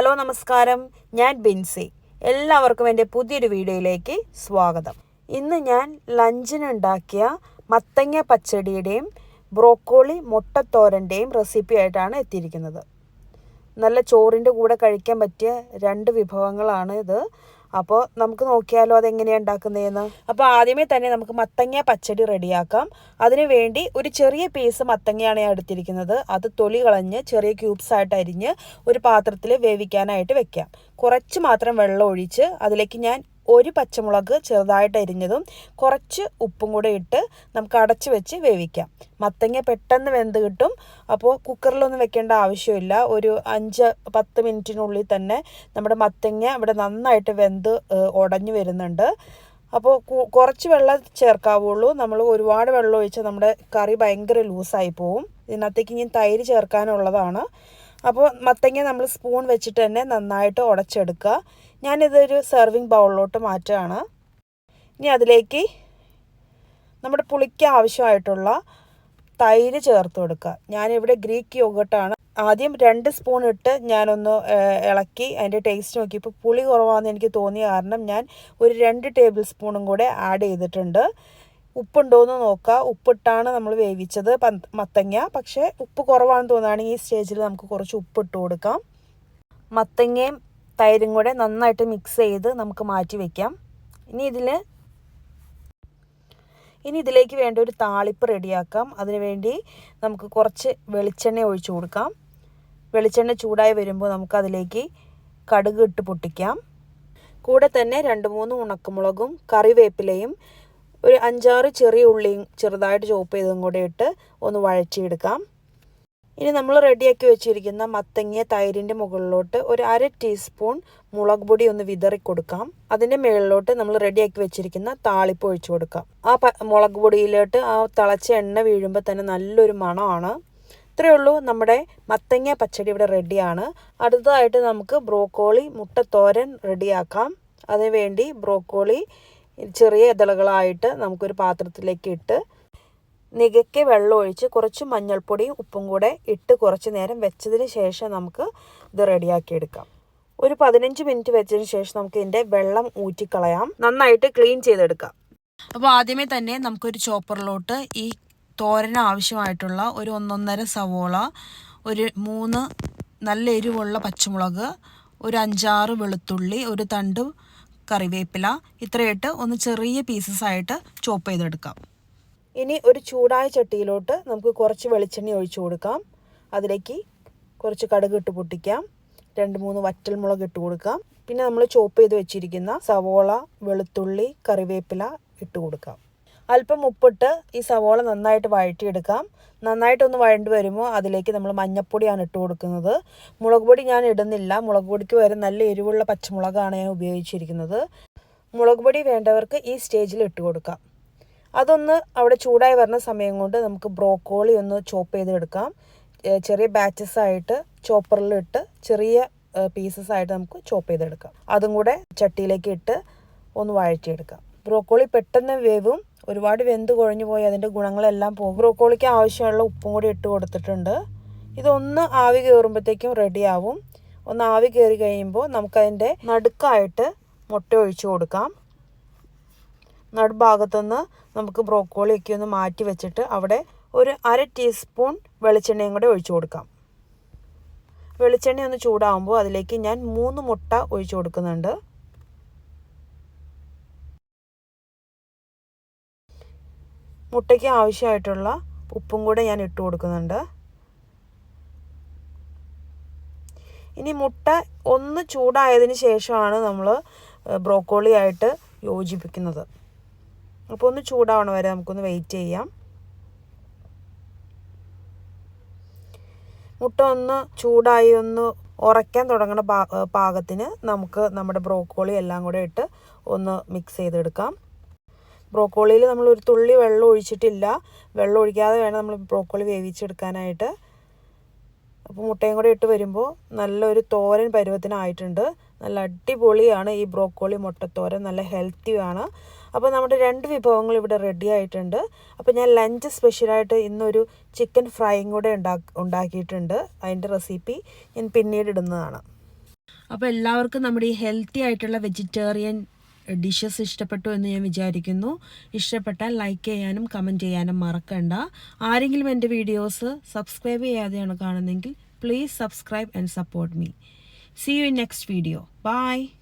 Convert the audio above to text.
Hello നമസ്കാരം. ഞാൻ ബിൻസി. എല്ലാവർക്കും എന്റെ പുതിയൊരു വീഡിയോയിലേക്ക് സ്വാഗതം. ഇന്ന് ഞാൻ ലഞ്ചിന് ഉണ്ടാക്കിയ മത്തങ്ങ പച്ചടിയുടെയും ബ്രോക്കോളി മുട്ടത്തോരന്റെയും റെസിപ്പി ആയിട്ടാണ് എത്തിയിരിക്കുന്നത്. നല്ല ചോറിന്റെ കൂടെ കഴിക്കാൻ പറ്റിയ രണ്ട് വിഭവങ്ങളാണ് ഇത്. അപ്പോൾ നമുക്ക് നോക്കിയാലോ അതെങ്ങനെയാണ് ഉണ്ടാക്കുന്നതെന്ന് അപ്പോൾ ആദ്യമേ തന്നെ നമുക്ക് മത്തങ്ങ പച്ചടി റെഡിയാക്കാം. അതിനു വേണ്ടി ഒരു ചെറിയ പീസ് മത്തങ്ങയാണ് ഞാൻ എടുത്തിരിക്കുന്നത്. അത് തൊലി കളഞ്ഞ് ചെറിയ ക്യൂബ്സ് ആയിട്ട് അരിഞ്ഞ് ഒരു പാത്രത്തിൽ വേവിക്കാനായിട്ട് വെക്കാം. കുറച്ച് മാത്രം വെള്ളം ഒഴിച്ച് അതിലേക്ക് ഞാൻ ഒരു പച്ചമുളക് ചെറുതായിട്ട് അരിഞ്ഞതും കുറച്ച് ഉപ്പും കൂടെ ഇട്ട് നമുക്ക് അടച്ച് വെച്ച് വേവിക്കാം. മത്തങ്ങ പെട്ടെന്ന് വെന്ത് കിട്ടും. അപ്പോൾ കുക്കറിലൊന്നും വെക്കേണ്ട ആവശ്യമില്ല. ഒരു അഞ്ച് പത്ത് മിനിറ്റിനുള്ളിൽ തന്നെ നമ്മുടെ മത്തങ്ങ ഇവിടെ നന്നായിട്ട് വെന്ത് ഉടഞ്ഞു വരുന്നുണ്ട്. അപ്പോൾ കുറച്ച് വെള്ളം ചേർക്കാവുള്ളൂ. നമ്മൾ ഒരുപാട് വെള്ളം ഒഴിച്ചാൽ നമ്മുടെ കറി ഭയങ്കര ലൂസായി പോവും. ഇതിനകത്തേക്ക് ഇനി തൈര് ചേർക്കാനുള്ളതാണ്. അപ്പോൾ മത്തങ്ങ നമ്മൾ സ്പൂൺ വെച്ചിട്ട് തന്നെ നന്നായിട്ട് ഉടച്ചെടുക്കുക ഞാനിതൊരു സെർവിങ് ബൗളിലോട്ട് മാറ്റുകയാണ് ഇനി അതിലേക്ക് നമ്മുടെ പുളിക്ക് ആവശ്യമായിട്ടുള്ള തൈര് ചേർത്ത് കൊടുക്കുക. ഞാനിവിടെ ഗ്രീക്ക് യോഗട്ടാണ് ആദ്യം രണ്ട് സ്പൂൺ ഇട്ട് ഞാനൊന്ന് ഇളക്കി അതിന്റെ ടേസ്റ്റ് നോക്കി ഇപ്പോൾ പുളി കുറവാണെന്ന് എനിക്ക് തോന്നിയ കാരണം ഞാൻ ഒരു രണ്ട് ടേബിൾ സ്പൂണും കൂടെ ആഡ് ചെയ്തിട്ടുണ്ട്. ഉപ്പുണ്ടോയെന്ന് നോക്കുക ഉപ്പിട്ടാണ് നമ്മൾ വേവിച്ചത് മത്തങ്ങ. പക്ഷേ ഉപ്പ് കുറവാണെന്ന് തോന്നുകയാണെങ്കിൽ ഈ സ്റ്റേജിൽ നമുക്ക് കുറച്ച് ഉപ്പിട്ട് കൊടുക്കാം. മത്തങ്ങയും തൈരും കൂടെ നന്നായിട്ട് മിക്സ് ചെയ്ത് നമുക്ക് മാറ്റി വയ്ക്കാം ഇനി ഇതിൽ ഇനി ഇതിലേക്ക് വേണ്ട ഒരു താളിപ്പ് റെഡിയാക്കാം. അതിനുവേണ്ടി നമുക്ക് കുറച്ച് വെളിച്ചെണ്ണ ഒഴിച്ചു കൊടുക്കാം. വെളിച്ചെണ്ണ ചൂടായി വരുമ്പോൾ നമുക്ക് അതിലേക്ക് കടുക് ഇട്ട് പൊട്ടിക്കാം. കൂടെ തന്നെ രണ്ട് മൂന്ന് ഉണക്കമുളകും കറിവേപ്പിലയും ഒരു അഞ്ചാറ് ചെറിയ ഉള്ളിയും ചെറുതായിട്ട് ചോപ്പ് ചെയ്തും കൂടെ ഇട്ട് ഒന്ന് വഴച്ചിയെടുക്കാം ഇനി നമ്മൾ റെഡിയാക്കി വെച്ചിരിക്കുന്ന മത്തങ്ങിയ തൈരിന്റെ മുകളിലോട്ട് ഒരു അര ടീസ്പൂൺ മുളക് പൊടി ഒന്ന് വിതറി കൊടുക്കാം. അതിന്റെ മുകളിലോട്ട് നമ്മൾ റെഡിയാക്കി വെച്ചിരിക്കുന്ന താളിപ്പ് ഒഴിച്ചു കൊടുക്കാം. ആ മുളക് പൊടിയിലോട്ട് ആ തിളച്ച എണ്ണ വീഴുമ്പോൾ തന്നെ നല്ലൊരു മണമാണ്. ഇത്രയേ ഉള്ളൂ നമ്മുടെ മത്തങ്ങ പച്ചടി ഇവിടെ റെഡിയാണ് അടുത്തതായിട്ട് നമുക്ക് ബ്രോക്കോളി മുട്ടത്തോരൻ റെഡിയാക്കാം അതിനുവേണ്ടി ബ്രോക്കോളി ചെറിയ ഇതളുകളായിട്ട് നമുക്കൊരു പാത്രത്തിലേക്ക് ഇട്ട് നികയ്ക്ക് വെള്ളം ഒഴിച്ച് കുറച്ച് മഞ്ഞൾപ്പൊടിയും ഉപ്പും കൂടെ ഇട്ട് കുറച്ച് നേരം വെച്ചതിന് ശേഷം നമുക്ക് ഇത് റെഡിയാക്കി എടുക്കാം ഒരു പതിനഞ്ച് മിനിറ്റ് വെച്ചതിന് ശേഷം നമുക്ക് ഇതിന്റെ വെള്ളം ഊറ്റിക്കളയാം. നന്നായിട്ട് ക്ലീൻ ചെയ്തെടുക്കാം. അപ്പോൾ ആദ്യമേ തന്നെ നമുക്കൊരു ചോപ്പറിലോട്ട് ഈ തോരന് ആവശ്യമായിട്ടുള്ള ഒരു ഒന്നൊന്നര സവോള ഒരു മൂന്ന് നല്ല എരിവുള്ള പച്ചമുളക് ഒരു അഞ്ചാറ് വെളുത്തുള്ളി ഒരു തണ്ട് കറിവേപ്പില ഇത്രയിട്ട് ഒന്ന് ചെറിയ പീസസ് ആയിട്ട് ചോപ്പ് ചെയ്തെടുക്കാം. ഇനി ഒരു ചൂടായ ചട്ടിയിലോട്ട് നമുക്ക് കുറച്ച് വെളിച്ചെണ്ണ ഒഴിച്ചു കൊടുക്കാം. അതിലേക്ക് കുറച്ച് കടുക് ഇട്ട് പൊട്ടിക്കാം. രണ്ട് മൂന്ന് വറ്റൽമുളക് ഇട്ട് കൊടുക്കാം. പിന്നെ നമ്മൾ ചോപ്പ് ചെയ്ത് വെച്ചിരിക്കുന്ന സവോള വെളുത്തുള്ളി കറിവേപ്പില ഇട്ട് കൊടുക്കാം. അല്പം ഉപ്പിട്ട് ഈ സവോള നന്നായിട്ട് വഴറ്റിയെടുക്കാം. നന്നായിട്ടൊന്ന് വഴണ്ട് വരുമ്പോൾ അതിലേക്ക് നമ്മൾ മഞ്ഞപ്പൊടിയാണ് ഇട്ട് കൊടുക്കുന്നത്. മുളക് പൊടി ഞാൻ ഇടുന്നില്ല. മുളക് പൊടിക്ക് വരെ നല്ല എരിവുള്ള പച്ചമുളകാണ് ഞാൻ ഉപയോഗിച്ചിരിക്കുന്നത്. മുളക് പൊടി വേണ്ടവർക്ക് ഈ സ്റ്റേജിൽ ഇട്ട് കൊടുക്കാം. അതൊന്ന് അവിടെ ചൂടായി വരുന്ന സമയം കൊണ്ട് നമുക്ക് ബ്രോക്കോളി ഒന്ന് ചോപ്പ് ചെയ്തെടുക്കാം. ചെറിയ ബാച്ചസ് ആയിട്ട് ചോപ്പറിൽ ഇട്ട് ചെറിയ പീസസ് ആയിട്ട് നമുക്ക് ചോപ്പ് ചെയ്തെടുക്കാം. അതും കൂടെ ചട്ടിയിലേക്ക് ഇട്ട് ഒന്ന് വഴറ്റിയെടുക്കാം. ബ്രോക്കോളി പെട്ടെന്ന് വേവും. ഒരുപാട് വെന്ത് കുഴഞ്ഞു പോയി അതിന്റെ ഗുണങ്ങളെല്ലാം പോകും. ബ്രോക്കോളിക്ക് ആവശ്യമുള്ള ഉപ്പും കൂടി ഇട്ട് കൊടുത്തിട്ടുണ്ട്. ഇതൊന്ന് ആവി കയറുമ്പോഴത്തേക്കും റെഡിയാവും ഒന്ന് ആവി കയറി കഴിയുമ്പോൾ നമുക്കതിന്റെ നടുക്കായിട്ട് മുട്ട ഒഴിച്ചു കൊടുക്കാം. നടുഭാഗത്തുനിന്ന് നമുക്ക് ബ്രോക്കോളിയൊക്കെ ഒന്ന് മാറ്റി വെച്ചിട്ട് അവിടെ ഒരു അര ടീസ്പൂൺ വെളിച്ചെണ്ണയും കൂടെ ഒഴിച്ചു കൊടുക്കാം. വെളിച്ചെണ്ണ ഒന്ന് ചൂടാകുമ്പോൾ അതിലേക്ക് ഞാൻ മൂന്ന് മുട്ട ഒഴിച്ചു കൊടുക്കുന്നുണ്ട്. മുട്ടയ്ക്ക് ആവശ്യമായിട്ടുള്ള ഉപ്പും കൂടെ ഞാൻ ഇട്ട് കൊടുക്കുന്നുണ്ട്. ഇനി മുട്ട ഒന്ന് ചൂടായതിന് ശേഷമാണ് നമ്മൾ ബ്രോക്കോളി ആയിട്ട് യോജിപ്പിക്കുന്നത്. അപ്പോൾ ഒന്ന് ചൂടാവണ വരെ നമുക്കൊന്ന് വെയിറ്റ് ചെയ്യാം. മുട്ട ഒന്ന് ചൂടായി ഒന്ന് ഉറയ്ക്കാൻ തുടങ്ങുന്ന പാകത്തിന് നമുക്ക് നമ്മുടെ ബ്രോക്കോളി എല്ലാം കൂടെ ഇട്ട് ഒന്ന് മിക്സ് ചെയ്തെടുക്കാം. ബ്രോക്കോളിയിൽ നമ്മൾ ഒരു തുള്ളി വെള്ളം ഒഴിച്ചിട്ടില്ല. വെള്ളം ഒഴിക്കാതെ വേണം നമ്മൾ ബ്രോക്കോളി വേവിച്ചെടുക്കാനായിട്ട്. അപ്പോൾ മുട്ടയും കൂടെ ഇട്ട് വരുമ്പോൾ നല്ലൊരു തോരൻ പരുവത്തിനായിട്ടുണ്ട്. നല്ല അടിപൊളിയാണ് ഈ ബ്രോക്കോളി മുട്ടത്തോരൻ. നല്ല ഹെൽത്തിയാണ് അപ്പോൾ നമ്മുടെ രണ്ട് വിഭവങ്ങൾ ഇവിടെ റെഡി ആയിട്ടുണ്ട്. അപ്പോൾ ഞാൻ ലഞ്ച് സ്പെഷ്യലായിട്ട് ഇന്നൊരു ചിക്കൻ ഫ്രൈയും കൂടെ ഉണ്ടാ ഉണ്ടാക്കിയിട്ടുണ്ട്. അതിന്റെ റെസിപ്പി ഞാൻ പിന്നീട് ഇടുന്നതാണ്. അപ്പോൾ എല്ലാവർക്കും നമ്മുടെ ഈ ഹെൽത്തി ആയിട്ടുള്ള വെജിറ്റേറിയൻ ഡിഷസ് ഇഷ്ടപ്പെട്ടു എന്ന് ഞാൻ വിചാരിക്കുന്നു. ഇഷ്ടപ്പെട്ടാൽ ലൈക്ക് ചെയ്യാനും കമന്റ് ചെയ്യാനും മറക്കണ്ട. ആരെങ്കിലും എന്റെ വീഡിയോസ് സബ്സ്ക്രൈബ് ചെയ്യാതെയാണ് കാണുന്നതെങ്കിൽ please subscribe and support me see you in next video bye